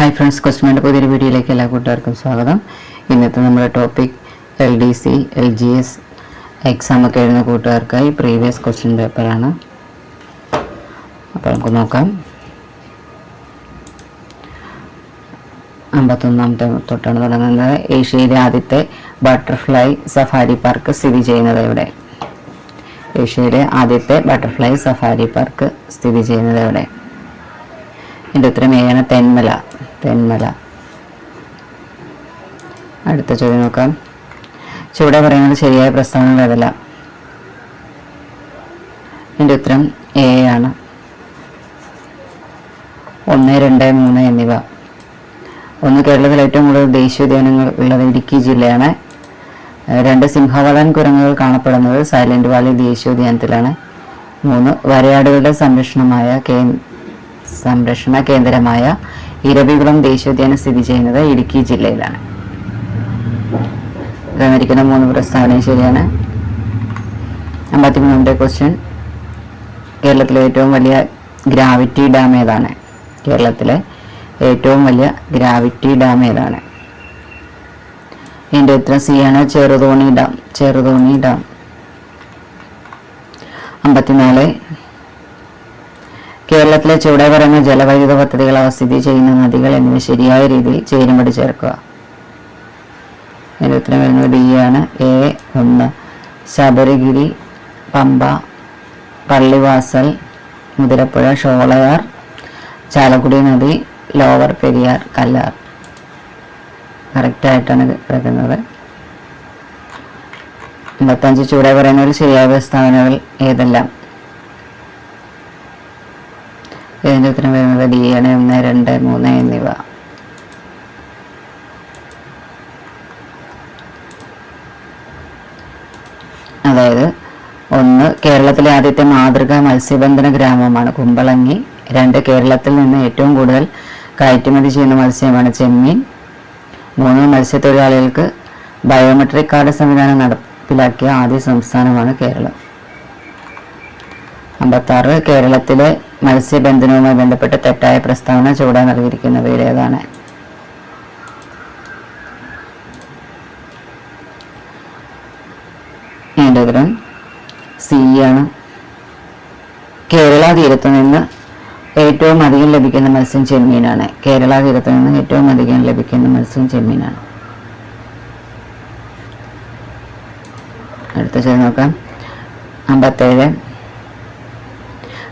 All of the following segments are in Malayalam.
ഹായ് ഫ്രണ്ട്സ് കൊസ്റ്റുമേന്റെ പുതിയൊരു വീഡിയോയിലേക്ക് എല്ലാ കൂട്ടുകാർക്കും സ്വാഗതം. ഇന്നത്തെ നമ്മുടെ topic L D C L G S exam ഒക്കെ എഴുതുന്ന കൂട്ടുകാർക്കായി പ്രീവിയസ് ക്വസ്റ്റ്യൻ പേപ്പറാണ് അപ്പോൾ നമുക്ക് നോക്കാം. അമ്പത്തൊന്നാമത്തെ തൊട്ടാണ് തുടങ്ങുന്നത്. ഏഷ്യയിലെ ആദ്യത്തെ ബട്ടർഫ്ലൈ സഫാരി പാർക്ക് സ്ഥിതി ചെയ്യുന്നത് എവിടെ? ഏഷ്യയിലെ ആദ്യത്തെ ബട്ടർഫ്ലൈ സഫാരി പാർക്ക് സ്ഥിതി ചെയ്യുന്നത് എവിടെ? എന്റെ ഉത്തരം ഏതാണ് തെന്മല. തെന്മല. അടുത്ത ചോദ്യം നോക്കാം. ചുവടെ പറയുന്നത് ശരിയായ പ്രസ്താവനകൾ ഏതല്ല എന്റെ ഉത്തരം എ ആണ്. ഒന്ന് രണ്ട് മൂന്ന് എന്നിവ. ഒന്ന് കേരളത്തിൽ ഏറ്റവും കൂടുതൽ ദേശീയോദ്യാനങ്ങൾ ഉള്ളത് ഇടുക്കി ജില്ലയാണ്. രണ്ട് സിംഹവളൻ കുരങ്ങുകൾ കാണപ്പെടുന്നത് സൈലന്റ് വാലി ദേശീയോദ്യാനത്തിലാണ് മൂന്ന് വരയാടുകളുടെ സംരക്ഷണമായ കേ സംരക്ഷണ കേന്ദ്രമായ ഇരവികുളം ദേശീയോദ്യാനം സ്ഥിതി ചെയ്യുന്നത് ഇടുക്കി ജില്ലയിലാണ്. തന്നിരിക്കുന്ന മൂന്ന് പ്രസ്താവനയും ശരിയാണ്. അമ്പത്തിമൂന്നാമത്തെ ക്വസ്റ്റ്യൻ കേരളത്തിലെ ഏറ്റവും വലിയ ഗ്രാവിറ്റി ഡാം ഏതാണ്? കേരളത്തിലെ ഏറ്റവും വലിയ ഗ്രാവിറ്റി ഡാം ഏതാണ്? ഇതിന്റെ ഉത്തരം സി ആണ്. ചെറുതോണി ഡാം ചെറുതോണി ഡാം അമ്പത്തിനാല് കേരളത്തിലെ ചുവടെ പറയുന്ന ജലവൈദ്യുത പദ്ധതികൾ അവ സ്ഥിതി ചെയ്യുന്ന നദികൾ എന്നിവ ശരിയായ രീതിയിൽ ചേരുമ്പടി ചേർക്കുക. ഇതിന്റെ ഉത്തരം വരുന്നത് ബി ആണ്. എ ഒന്ന്. ശബരിഗിരി പമ്പ പള്ളിവാസൽ മുതിരപ്പുഴ ഷോളയാർ ചാലക്കുടി നദി ലോവർ പെരിയാർ കല്ലാർ. കറക്റ്റായിട്ടാണ് കിടക്കുന്നത്. അമ്പത്തഞ്ച് ചൂടെ പറയുന്നതിൽ ശരിയായ പ്രസ്താവനകൾ ഏതെല്ലാം? ഉത്തരം വരുന്നത് ഡി ആണ് ഒന്ന് രണ്ട് മൂന്ന് എന്നിവ. അതായത് ഒന്ന് കേരളത്തിലെ ആദ്യത്തെ മാതൃകാ മത്സ്യബന്ധന ഗ്രാമമാണ് കുമ്പളങ്ങി. രണ്ട് കേരളത്തിൽ നിന്ന് ഏറ്റവും കൂടുതൽ കയറ്റുമതി ചെയ്യുന്ന മത്സ്യമാണ് ചെമ്മീൻ. മൂന്ന് മത്സ്യത്തൊഴിലാളികൾക്ക് ബയോമെട്രിക് കാർഡ് സംവിധാനം നടപ്പിലാക്കിയ ആദ്യ സംസ്ഥാനമാണ് കേരളം. അമ്പത്താറ് കേരളത്തിലെ മത്സ്യബന്ധനവുമായി ബന്ധപ്പെട്ട് തെറ്റായ പ്രസ്താവന ഇതിന്റെ ഉത്തരം സി ആണ്. കേരള തീരത്ത് നിന്ന് ഏറ്റവും അധികം ലഭിക്കുന്ന മത്സ്യം ചെമ്മീനാണ്. കേരള തീരത്ത് നിന്ന് ഏറ്റവും അധികം ലഭിക്കുന്ന മത്സ്യം ചെമ്മീനാണ്. അടുത്ത ചോദ്യം നോക്കാം. അമ്പത്തേഴ്.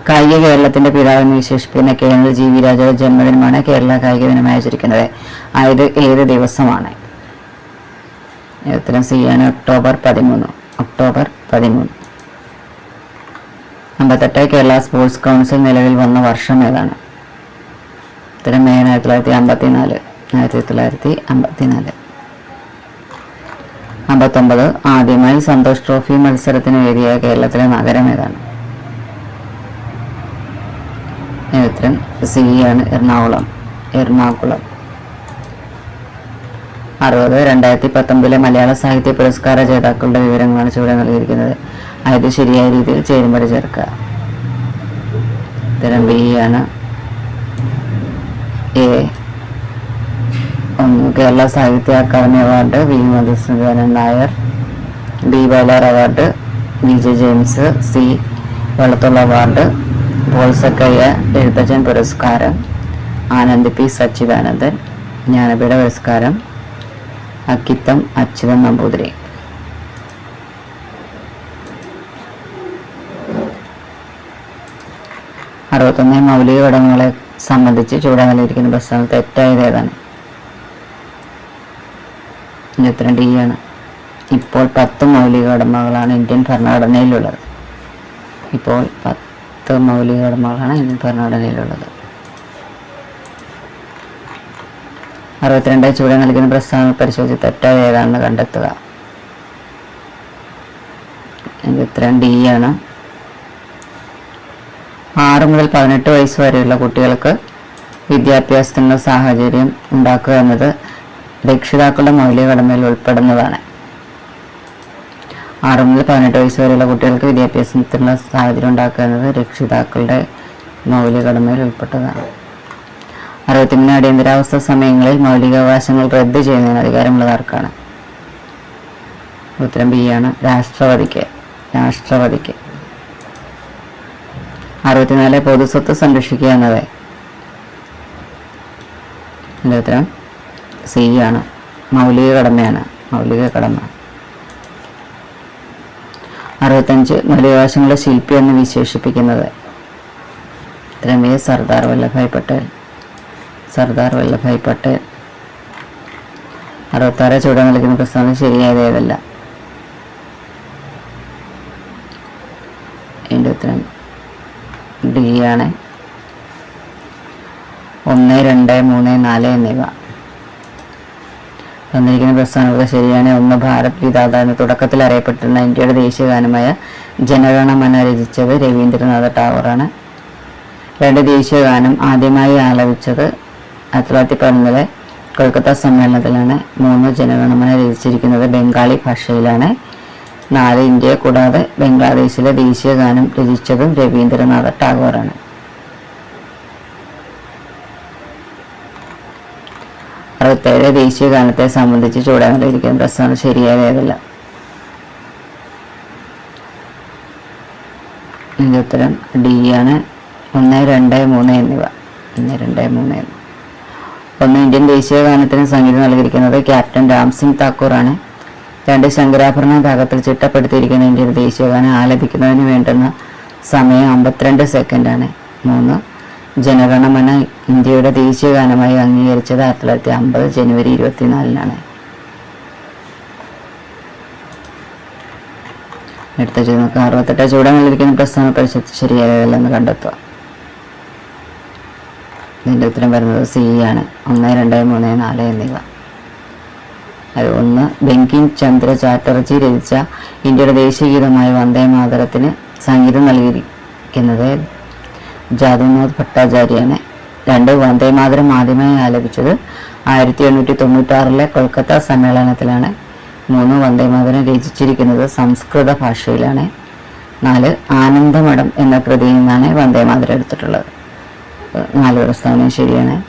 കായിക കേരളത്തിന്റെ പിതാവെന്ന് വിശേഷിപ്പിക്കുന്ന കേരള ജി വി രാജാവ് ജന്മദിനമാണ് കേരള കായിക ദിനമായി ആചരിക്കുന്നത്. ആയത് ഏത് ദിവസമാണ്? ഉത്തരം സി ആണ് ഒക്ടോബർ പതിമൂന്ന്. ഒക്ടോബർ പതിമൂന്ന്. അമ്പത്തെട്ട് കേരള സ്പോർട്സ് കൗൺസിൽ നിലവിൽ വന്ന വർഷം ഏതാണ്? ഉത്തരം മെയ് ആയിരത്തി തൊള്ളായിരത്തി അമ്പത്തി നാല് ആയിരത്തി തൊള്ളായിരത്തി അമ്പത്തി നാല് അമ്പത്തൊമ്പത് ആദ്യമായി സന്തോഷ് ട്രോഫി മത്സരത്തിന് വേദിയായ കേരളത്തിലെ നഗരം ഏതാണ്? ഉത്തരം സി ആണ് എറണാകുളം എറണാകുളം. അറുപത് രണ്ടായിരത്തി പത്തൊമ്പതിലെ മലയാള സാഹിത്യ പുരസ്കാര ജേതാക്കളുടെ വിവരങ്ങളാണ് ചുവടെ നൽകിയിരിക്കുന്നത്. അതായത് ശരിയായ രീതിയിൽ ചേരുമ്പോൾ ചേർക്കുക. ഉത്തരം ബി ആണ്. എ ഒന്ന് Kerala Sahitya Akademi award V. Madhusoodanan Nair B Vayalar award V. J. James C. വെള്ളത്തുള്ള award ബോൾസക്കയ്യ എഴുത്തച്ഛൻ പുരസ്കാരം. ആനന്ദ് പി. സച്ചിദാനന്ദൻ ജ്ഞാനപീഠ പുരസ്കാരം. അക്കിത്തം അച്യുതൻ നമ്പൂതിരി. അറുപത്തൊന്ന് മൗലിക ഘടകങ്ങളെ സംബന്ധിച്ച് ചൂടാ നൽകിയിരിക്കുന്ന പ്രസ്താവന തെറ്റായത് ഏതാണ്? ഇരുപത്തിരണ്ട് ഉത്തരം ഡി ആണ്. ഇപ്പോൾ പത്ത് മൗലിക ഉടമകളാണ് ഇന്ത്യൻ ഭരണഘടനയിലുള്ളത്. ഇപ്പോൾ പത്ത് മൗലിക കടമകളാണ് ഇന്ന് ഭരണഘടനയിലുള്ളത്. അറുപത്തിരണ്ട് ചൂട് നൽകുന്ന പ്രസ്താവന പരിശോധിച്ച് തെറ്റായ ഏതാണെന്ന് കണ്ടെത്തുക. ഉത്തരം ഡി ആണ്. ആറ് മുതൽ പതിനെട്ട് വയസ്സ് വരെയുള്ള കുട്ടികൾക്ക് വിദ്യാഭ്യാസത്തിനുള്ള സാഹചര്യം ഉണ്ടാക്കുക എന്നത് രക്ഷിതാക്കളുടെ മൗലിക കടമയിൽ ഉൾപ്പെടുന്നതാണ്. ആറ് മുതൽ പതിനെട്ട് വയസ്സ് വരെയുള്ള കുട്ടികൾക്ക് വിദ്യാഭ്യാസത്തിനുള്ള സാഹചര്യം ഉണ്ടാക്കുക എന്നത് രക്ഷിതാക്കളുടെ മൗലിക കടമയിൽ ഉൾപ്പെട്ടതാണ്. അറുപത്തിമൂന്ന് അടിയന്തരാവസ്ഥ സമയങ്ങളിൽ മൗലികാവകാശങ്ങൾ റദ്ദ് ചെയ്യുന്നതിന് അധികാരമുള്ളതാർക്കാണ് ഉത്തരം ബി ആണ്. രാഷ്ട്രപതിക്ക്. രാഷ്ട്രപതിക്ക്. അറുപത്തിനാല് പൊതുസ്വത്ത് സംരക്ഷിക്കുക എന്നത്. എന്റെ ഉത്തരം? സി ആണ്. മൗലിക കടമയാണ്. മൗലിക കടമ. അറുപത്തഞ്ച് മലയാളങ്ങളുടെ ശില്പി എന്ന് വിശേഷിപ്പിക്കുന്നത്. രമേ സർദാർ വല്ലഭായ് പട്ടേൽ. സർദാർ വല്ലഭായ് പട്ടേൽ. അറുപത്താറ് ചൂട നൽകുന്ന പ്രസ്താവന ശരിയായത് ഏതല്ല എന്റെ ഉത്തരം ഡി ആണ്. ഒന്ന് രണ്ട് മൂന്ന് നാല് എന്നിവ. തന്നിരിക്കുന്ന പ്രസ്ഥാനങ്ങൾ ശരിയാണ് ഒന്ന് ഭാരത് വിധാത എന്ന് തുടക്കത്തിൽ അറിയപ്പെട്ടിരുന്ന ഇന്ത്യയുടെ ദേശീയ ഗാനമായ ജനഗണമന രചിച്ചത് രവീന്ദ്രനാഥ ടാഗോറാണ് രണ്ട് ദേശീയ ഗാനം ആദ്യമായി ആലപിച്ചത് ആയിരത്തി തൊള്ളായിരത്തി പതിനൊന്നിലെ കൊൽക്കത്ത സമ്മേളനത്തിലാണ്. മൂന്ന് ജനഗണമന രചിച്ചിരിക്കുന്നത് ബംഗാളി ഭാഷയിലാണ്. നാല് ഇന്ത്യയെ കൂടാതെ ബംഗ്ലാദേശിലെ ദേശീയ ഗാനം രചിച്ചതും രവീന്ദ്രനാഥ ടാഗോറാണ് അറുപത്തേഴ് ദേശീയ ഗാനത്തെ സംബന്ധിച്ച് ചൂടാണ്ടിരിക്കുന്ന പ്രസ്ഥാനം ശരിയായതല്ല ഉത്തരം ഡി ആണ്. ഒന്ന് രണ്ട് മൂന്ന് എന്നിവ. ഒന്ന് രണ്ട് മൂന്ന് ഒന്ന് ഇന്ത്യൻ ദേശീയ ഗാനത്തിന് സംഗീതം നൽകിയിരിക്കുന്നത് ക്യാപ്റ്റൻ രാം സിംഗ് താക്കൂറാണ് രണ്ട് ശങ്കരാഭരണ ഭാഗത്തിൽ ചിട്ടപ്പെടുത്തിയിരിക്കുന്ന ഇന്ത്യൻ ദേശീയ ഗാനം ആലപിക്കുന്നതിന് വേണ്ടുന്ന സമയം അമ്പത്തിരണ്ട് സെക്കൻഡാണ് മൂന്ന് ജനഗണമന ഇന്ത്യയുടെ ദേശീയ ഗാനമായി അംഗീകരിച്ചത് ആയിരത്തി തൊള്ളായിരത്തി അമ്പത് ജനുവരി ഇരുപത്തിനാലിനാണ്. അടുത്ത ചോദ്യം നോക്കാം. അറുപത്തെട്ട് ചൂടാൻ നൽകിയിരിക്കുന്ന പ്രസ്ഥാന പരിശോധിച്ച് ശരിയായതല്ലെന്ന് കണ്ടെത്തുക. ഇതിന്റെ ഉത്തരം വരുന്നത് സി ആണ്. ഒന്ന് രണ്ട് മൂന്ന് നാല് എന്നിവ. അത് ഒന്ന് ബങ്കിം ചന്ദ്ര ചാറ്റർജി രചിച്ച ഇന്ത്യയുടെ ദേശീയ ഗീതമായ വന്ദേ മാതരത്തിന് സംഗീതം നൽകിയിരിക്കുന്നത് ജാദുനാഥ് ഭട്ടാചാര്യനെ. രണ്ട് വന്ദേ മാതരം ആദ്യമായി ആലപിച്ചത് ആയിരത്തി എണ്ണൂറ്റി തൊണ്ണൂറ്റാറിലെ കൊൽക്കത്ത സമ്മേളനത്തിലാണ്. മൂന്ന് വന്ദേ മാതരം രചിച്ചിരിക്കുന്നത് സംസ്കൃത ഭാഷയിലാണ്. നാല് ആനന്ദമഠം എന്ന കൃതിയിൽ നിന്നാണ് വന്ദേ മാതരം എടുത്തിട്ടുള്ളത്. നാല് പ്രസ്താവന ശരിയാണ്.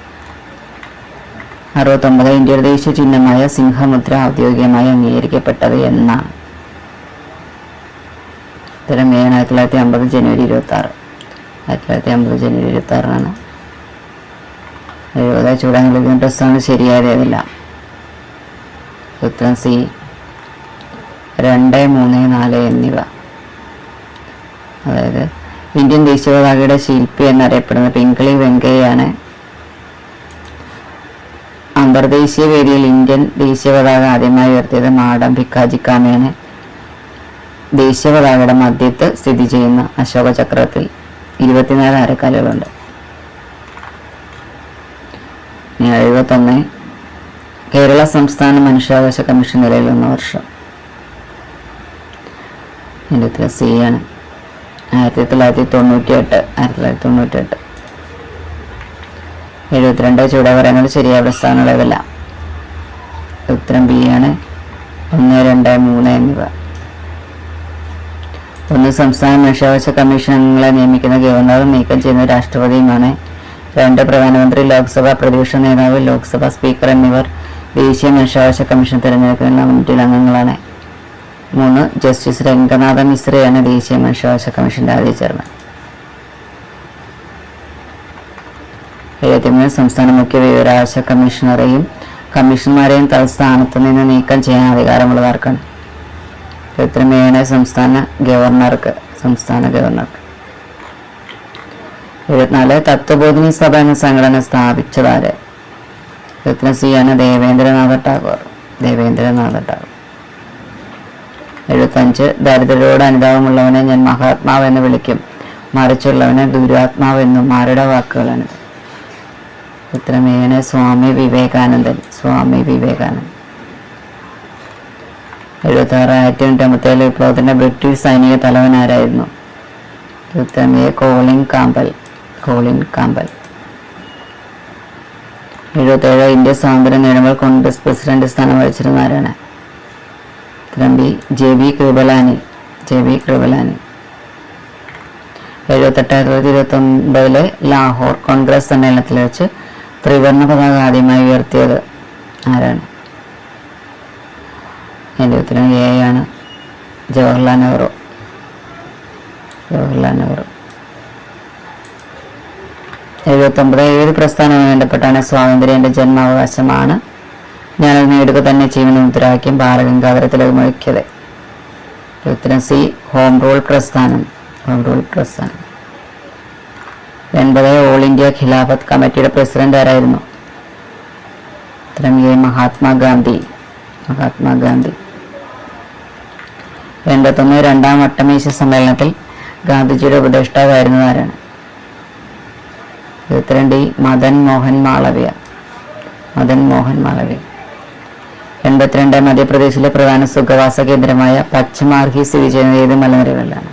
അറുപത്തൊമ്പത് ഇന്ത്യയുടെ ദേശീയ ചിഹ്നമായ സിംഹമുദ്ര ഔദ്യോഗികമായി അംഗീകരിക്കപ്പെട്ടത് എന്നാണ്. ഇത്തരം ഏഴ് ആയിരത്തി തൊള്ളായിരത്തി അമ്പത് ജനുവരി ഇരുപത്തി ആറ് ആയിരത്തി തൊള്ളായിരത്തി അമ്പത് ജനുവരി ഇരുപത്തി ആറിനാണ് എഴുപത് ചൂടാൻ ഡ്രസ്സാണ് ശരിയായതല്ല ഉത്തരം സി രണ്ട് മൂന്ന് നാല് എന്നിവ. അതായത് ഇന്ത്യൻ ദേശീയ പതാകയുടെ ശില്പി എന്നറിയപ്പെടുന്ന പിങ്കളി വെങ്കയ്യാണ്. അന്തർദേശീയ വേദിയിൽ ഇന്ത്യൻ ദേശീയ പതാക ആദ്യമായി ഉയർത്തിയത് മാഡം ഭിക്കാജിക്കാമയാണ് ദേശീയ പതാകയുടെ മധ്യത്ത് സ്ഥിതി ചെയ്യുന്ന അശോക ചക്രത്തിൽ ഇരുപത്തിനാല് അരക്കാലുകളുണ്ട്. എഴുപത്തൊന്ന്. കേരള സംസ്ഥാന മനുഷ്യാവകാശ കമ്മീഷൻ നിലയിൽ വന്ന വർഷം. ഉത്തരം സി ആണ്. ആയിരത്തി തൊള്ളായിരത്തി തൊണ്ണൂറ്റി എട്ട് ആയിരത്തി തൊള്ളായിരത്തി തൊണ്ണൂറ്റി എട്ട് എഴുപത്തിരണ്ട് ചൂടെ പറയുന്നത് ശരിയായ പ്രസ്ഥാനങ്ങളേതല്ല ഉത്തരം ബി ആണ്. ഒന്ന് രണ്ട് മൂന്ന് എന്നിവ. ഒന്ന് സംസ്ഥാന മനുഷ്യാവകാശ കമ്മീഷൻ നിയമിക്കുന്ന ഗവർണറും നീക്കം ചെയ്യുന്ന രാഷ്ട്രപതിയുമാണ്. രണ്ട് പ്രധാനമന്ത്രി ലോക്സഭാ പ്രതിപക്ഷ നേതാവ് ലോക്സഭ സ്പീക്കർ എന്നിവർ ദേശീയ മനുഷ്യാവകാശ കമ്മീഷൻ തിരഞ്ഞെടുക്കുന്ന കമ്മിറ്റിയിൽ അംഗങ്ങളാണ്. മൂന്ന് ജസ്റ്റിസ് രംഗനാഥ മിശ്രയാണ് ദേശീയ മനുഷ്യാവകാശ കമ്മീഷന്റെ ആദ്യ ചെയർമാൻ. എഴുപത്തിമൂന്ന് സംസ്ഥാന മുഖ്യ വിവരാവകാശ കമ്മീഷണറെയും കമ്മീഷണർമാരെയും തൽസ്ഥാനത്ത് നിന്ന് നീക്കം ചെയ്യാൻ അധികാരമുള്ളത് ആർക്കാണ് സംസ്ഥാന ഗവർണർക്ക് സംസ്ഥാന ഗവർണർക്ക്? എഴുപത്തിനാല് തത്വബോധിനി സഭ എന്ന സംഘടന സ്ഥാപിച്ചതാര്? എഴുപത്തിന് സി ആണ് ദേവേന്ദ്രനാഥ ടാഗോർ ദേവേന്ദ്രനാഥ ടാഗോർ. എഴുപത്തഞ്ച് ദരിദ്രരോട് അനുതാപമുള്ളവനെ ഞാൻ മഹാത്മാവ് എന്ന് വിളിക്കും. മറിച്ചുള്ളവനെ ദുരാത്മാവ് എന്നും ആരുടെ വാക്കുകളാണിത്? ഉത്തരമേന സ്വാമി വിവേകാനന്ദൻ? സ്വാമി വിവേകാനന്ദൻ. എഴുപത്തി ആറ് ആയിരത്തി എണ്ണൂറ്റമ്പത്തേഴ് വിപ്ലവത്തിന്റെ ബ്രിട്ടീഷ് സൈനിക തലവൻ ആരായിരുന്നു? A Colin Campbell Colin Campbell എഴുപത്തേഴ് ഇന്ത്യ സ്വാതന്ത്ര്യം നേടുമ്പോൾ കോൺഗ്രസ് പ്രസിഡന്റ് സ്ഥാനം വഹിച്ചിരുന്ന ആരാണ്? ഉത്തരം J B Kripalani J B Kripalani. എഴുപത്തെട്ട് ആയിരത്തി തൊള്ളായിരത്തി ഇരുപത്തി ഒമ്പതിലെ ലാഹോർ കോൺഗ്രസ് സമ്മേളനത്തിൽ വെച്ച് ത്രിവർണ പതാക ആദ്യമായി ഉയർത്തിയത് ആരാണ്? എന്റെ ഉത്തരം എ ആണ്. ജവഹർലാൽ നെഹ്റു. ജവഹർലാൽ നെഹ്റു. എഴുപത്തൊമ്പത് ഏത് പ്രസ്ഥാനവുമായി ബന്ധപ്പെട്ടാണ് സ്വാതന്ത്ര്യം എന്റെ ജന്മാവകാശമാണ്. ഞാനത് നേടുക തന്നെ ചെയ്യുമെന്ന് മുദ്രാവാക്യം ബാലഗംഗാധര തിലക് മുഴക്കിയത്. ഉത്തരം സി ഹോം റൂൾ പ്രസ്ഥാനം. ഹോം റൂൾ പ്രസ്ഥാനം. എൺപത് ഓൾ ഇന്ത്യ ഖിലാഫത്ത് കമ്മിറ്റിയുടെ പ്രസിഡന്റ് ആരായിരുന്നു? ഉത്തരം എ മഹാത്മാഗാന്ധി. മഹാത്മാഗാന്ധി. എൺപത്തൊന്ന് രണ്ടാം വട്ടമേശ സമ്മേളനത്തിൽ ഗാന്ധിജിയുടെ ഉപദേഷ്ടാവായിരുന്നു ആരാണ്? ഇരുപത്തിരണ്ടി മദൻ മോഹൻ മാളവ്യ. മദൻ മോഹൻ മാളവ്യ. എൺപത്തിരണ്ട് മധ്യപ്രദേശിലെ പ്രധാന സുഖവാസ കേന്ദ്രമായ പച്ചമാർഹി സ്ഥിതി ചെയ്യുന്നത് ഏത് മലനിരകളിലാണ്.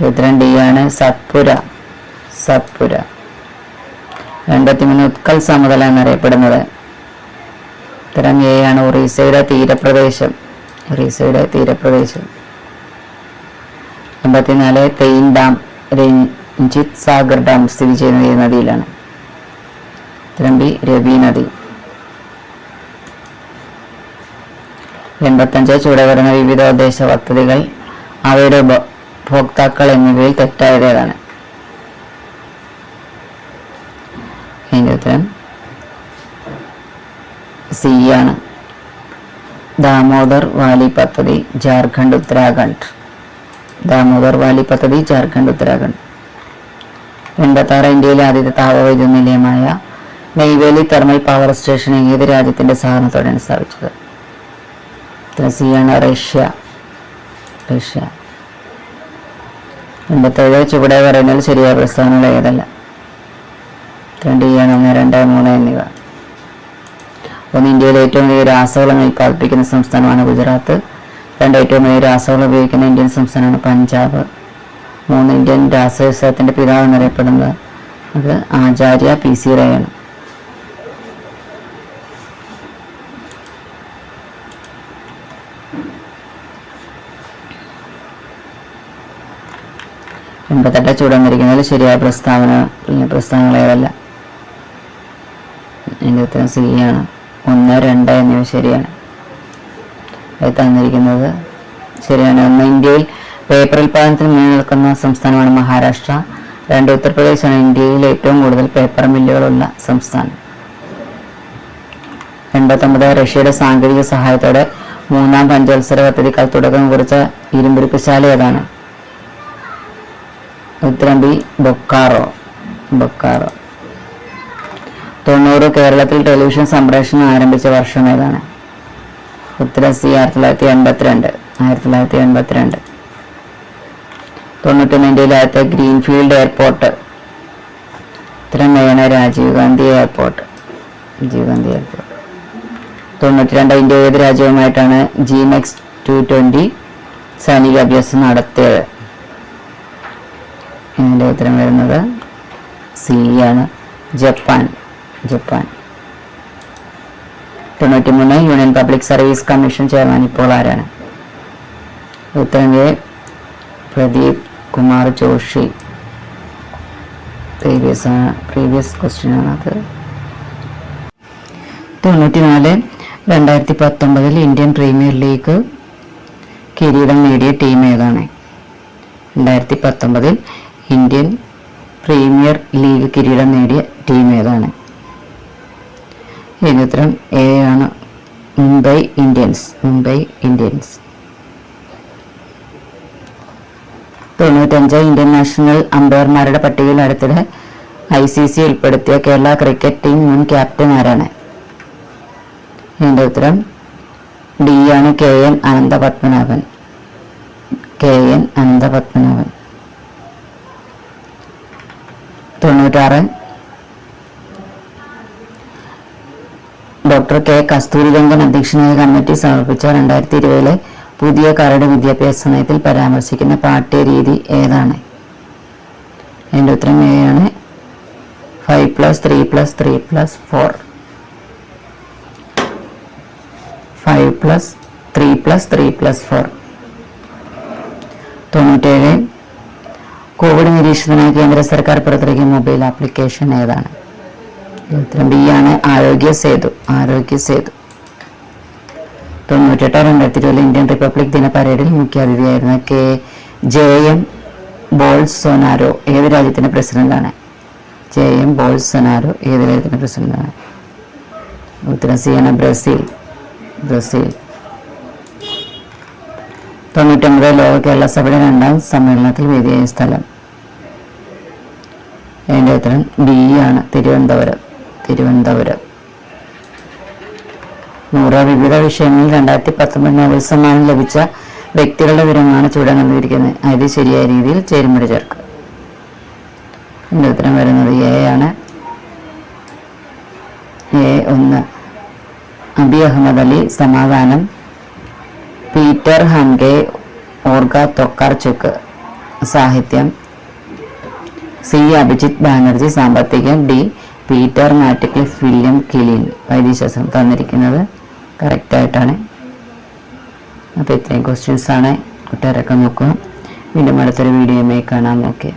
ഇരുപത്തിരണ്ട് ആണ് സത്പുര. സത്പുര. എൺപത്തിമൂന്ന് ഉത്കൽ സമതല എന്നറിയപ്പെടുന്നത്. ഉത്തരം എ ആണ് ഒറീസയുടെ തീരപ്രദേശം. ഒറീസയുടെ തീരപ്രദേശം എൺപത്തിനാല് തെയിൻ ഡാം രഞ്ജിത് സാഗർ ഡാം സ്ഥിതി ചെയ്യുന്നത് ഈ നദിയിലാണ്. തിരമ്പി രവി നദി. എൺപത്തഞ്ച് ചുവടെ വരുന്ന വിവിധ ഉദ്ദേശ പദ്ധതികൾ അവയുടെ ഉപഭോക്താക്കൾ എന്നിവയിൽ തെറ്റായതാണ് സി ആണ്. ദാമോദർ വാലി പദ്ധതി ജാർഖണ്ഡ് ഉത്തരാഖണ്ഡ്. ദാമോദർ വാലി പദ്ധതി ജാർഖണ്ഡ് ഉത്തരാഖണ്ഡ്. എൺപത്താറ് ഇന്ത്യയിലെ ആദ്യത്തെ താപവൈദ്യുത നിലയമായ നെയ്വേലി തെർമൽ പവർ സ്റ്റേഷൻ ഏത് രാജ്യത്തിന്റെ സഹകരണത്തോടെയാണ് സ്ഥാപിച്ചത്? ആണ് റഷ്യ. റഷ്യ. എൺപത്തേഴ് ചുവടെ പറയുന്നതിൽ ശരിയായ പ്രസ്ഥാനങ്ങൾ ഏതല്ല? രണ്ട് ഒന്ന് രണ്ട് മൂന്ന് എന്നിവ. ഒന്ന് ഇന്ത്യയിലെ ഏറ്റവും വലിയ രാസവളങ്ങൾ ഉൽപ്പാദിപ്പിക്കുന്ന സംസ്ഥാനമാണ് ഗുജറാത്ത്. രണ്ട് ഏറ്റവും വലിയ രാസവളം ഉപയോഗിക്കുന്ന ഇന്ത്യൻ സംസ്ഥാനമാണ് പഞ്ചാബ്. മൂന്ന് ഇന്ത്യൻ രാസവ്യവസായത്തിന്റെ പിതാവ് എന്നറിയപ്പെടുന്നത് അത് ആചാര്യ പി സി റയാണ്. എൺപത്തെട്ട് ചൂടന്നിരിക്കുന്നതിൽ ശരിയായ പ്രസ്താവന പ്രസ്താവനകൾ എന്റെ ഉത്തരം സി ആണ്. ഒന്ന് രണ്ട് എന്നിവ ശരിയാണ്. തന്നിരിക്കുന്നത് ശരിയാണ്. ഒന്ന് ഇന്ത്യയിൽ പേപ്പർ ഉൽപ്പാദനത്തിൽ മുന്നിൽ നിൽക്കുന്ന സംസ്ഥാനമാണ് മഹാരാഷ്ട്ര. രണ്ട് ഉത്തർപ്രദേശാണ് ഇന്ത്യയിൽ ഏറ്റവും കൂടുതൽ പേപ്പർ മില്ലുകളുള്ള സംസ്ഥാനം. എൺപത്തൊമ്പത് റഷ്യയുടെ സാങ്കേതിക സഹായത്തോടെ മൂന്നാം പഞ്ചവത്സര പദ്ധതിക്കാൽ തുടക്കം കുറിച്ച ഇരുമ്പുരുക്കുശാല ഏതാണ്? ഉത്തരം ബി ബൊക്കാറോ. ബൊക്കാറോ. തൊണ്ണൂറ് കേരളത്തിൽ ടെലിവിഷൻ സംപ്രേഷണം ആരംഭിച്ച വർഷം ഏതാണ്? ഉത്തരം സി ആയിരത്തി തൊള്ളായിരത്തി എൺപത്തിരണ്ട്. ആയിരത്തി തൊള്ളായിരത്തി എൺപത്തിരണ്ട്. തൊണ്ണൂറ്റൊന്ന് ഇന്ത്യയിലാദ്യത്തെ ഗ്രീൻഫീൽഡ് എയർപോർട്ട്. ഉത്തരം ഏതാണ്? രാജീവ് ഗാന്ധി എയർപോർട്ട്. രാജീവ് ഗാന്ധി എയർപോർട്ട്. തൊണ്ണൂറ്റി രണ്ട് ഇന്ത്യ ഏത് രാജ്യവുമായിട്ടാണ് ജി മെക്സ് ടു ട്വന്റി സൈനിക അഭ്യാസം നടത്തിയത്? ഇതിന്റെ ഉത്തരം വരുന്നത് സി ആണ്. ജപ്പാൻ. ജപ്പാൻ. തൊണ്ണൂറ്റി മൂന്ന് union public service commission chairman ഇപ്പോൾ ആരാണ്? ഉത്തരവേ Pradeep Kumar Joshi. Previous previous question ആണ് അത്. തൊണ്ണൂറ്റി നാല് രണ്ടായിരത്തി പത്തൊമ്പതിൽ ഇന്ത്യൻ പ്രീമിയർ ലീഗ് കിരീടം നേടിയ ടീം ഏതാണ്? രണ്ടായിരത്തി പത്തൊമ്പതിൽ ഇന്ത്യൻ പ്രീമിയർ ലീഗ് കിരീടം നേടിയ ടീം ഏതാണ്? ഇതിന് ഉത്തരം എ ആണ് മുംബൈ ഇന്ത്യൻസ്. മുംബൈ ഇന്ത്യൻസ്. തൊണ്ണൂറ്റഞ്ച് ഇന്ത്യൻ നാഷണൽ അമ്പയർമാരുടെ പട്ടികയിൽ അടുത്തിടെ ഐ സി സി ഉൾപ്പെടുത്തിയ കേരള ക്രിക്കറ്റ് ടീം മുൻ ക്യാപ്റ്റൻ ആരാണ്? ഇതിന്റെ ഉത്തരം ഡി ആണ് K N Anantha Padmanabhan K N Anantha Padmanabhan തൊണ്ണൂറ്റാറ് ഡോക്ടർ കെ കസ്തൂരിരംഗൻ അധ്യക്ഷനായ കമ്മിറ്റി സമർപ്പിച്ച രണ്ടായിരത്തി ഇരുപതിലെ പുതിയ കരട് വിദ്യാഭ്യാസ നയത്തിൽ പരാമർശിക്കുന്ന പാഠ്യരീതി ഏതാണ്? എന്റെ ഉത്തരം ആണ്. Five plus three plus three plus four. Five plus three plus three plus four. തൊണ്ണൂറ്റേഴ്. കോവിഡ് നിരീക്ഷണത്തിനായി കേന്ദ്ര സർക്കാർ പുറത്തിറക്കിയ മൊബൈൽ ആപ്ലിക്കേഷൻ ഏതാണ്? ഉത്തരം ആരോഗ്യ സേതു ആരോഗ്യ സേതു. തൊണ്ണൂറ്റെട്ടോ രണ്ടായിരത്തി ഇരുപതിൽ ഇന്ത്യൻ റിപ്പബ്ലിക് ദിന പരേഡിൽ മുഖ്യാതിഥിയായിരുന്ന കെ. ജെ. എം. ബോൾസൊനാരോ ഏത് രാജ്യത്തിന്റെ പ്രസിഡന്റാണ്? ജെ. എം. ബോൾസൊനാരോ ഏത് രാജ്യത്തിന്റെ പ്രസിഡന്റാണ്? ഉത്തരം സി ബ്രസീൽ. ബ്രസീൽ. തൊണ്ണൂറ്റൊമ്പത് ലോക കേരള സഭയുടെ രണ്ടാം സമ്മേളനത്തിൽ വേദിയായ സ്ഥലം. അതിന്റെ ഉത്തരം ബി ആണ് തിരുവനന്തപുരം. തിരുവനന്തപുരം. നൂറ് വിവിധ വിഷയങ്ങളിൽ രണ്ടായിരത്തി പത്തൊമ്പത് നോബൽ സമ്മാനം ലഭിച്ച വ്യക്തികളുടെ വിവരമാണ് ചൂടാൻ നൽകിയിരിക്കുന്നത് അതിൽ ശരിയായ രീതിയിൽ ചേരുമ്പടി ചേർക്കുക. എന്റെ ഉത്തരം വരുന്നത് എ ആണ്. എ ഒന്ന്. അബി അഹമ്മദ് അലി സമാധാനം. പീറ്റർ ഹംഗെ ഓർഗ തൊക്കാർചുക്ക് സാഹിത്യം. സി അഭിജിത്ത് ബാനർജി സാമ്പത്തികം. ഡി പീറ്റർ മാറ്റിക്കൽ വില്യം കിലിൻ വൈദ്യശാസ്ത്രം തന്നിരിക്കുന്നത് കറക്റ്റായിട്ടാണ്. അപ്പോൾ ഇത്രയും ക്വസ്റ്റ്യൻസാണ് കുട്ടികാരൊക്കെ നോക്കുക വീണ്ടും അടുത്തൊരു വീഡിയോയുമായി കാണാം. ഓക്കെ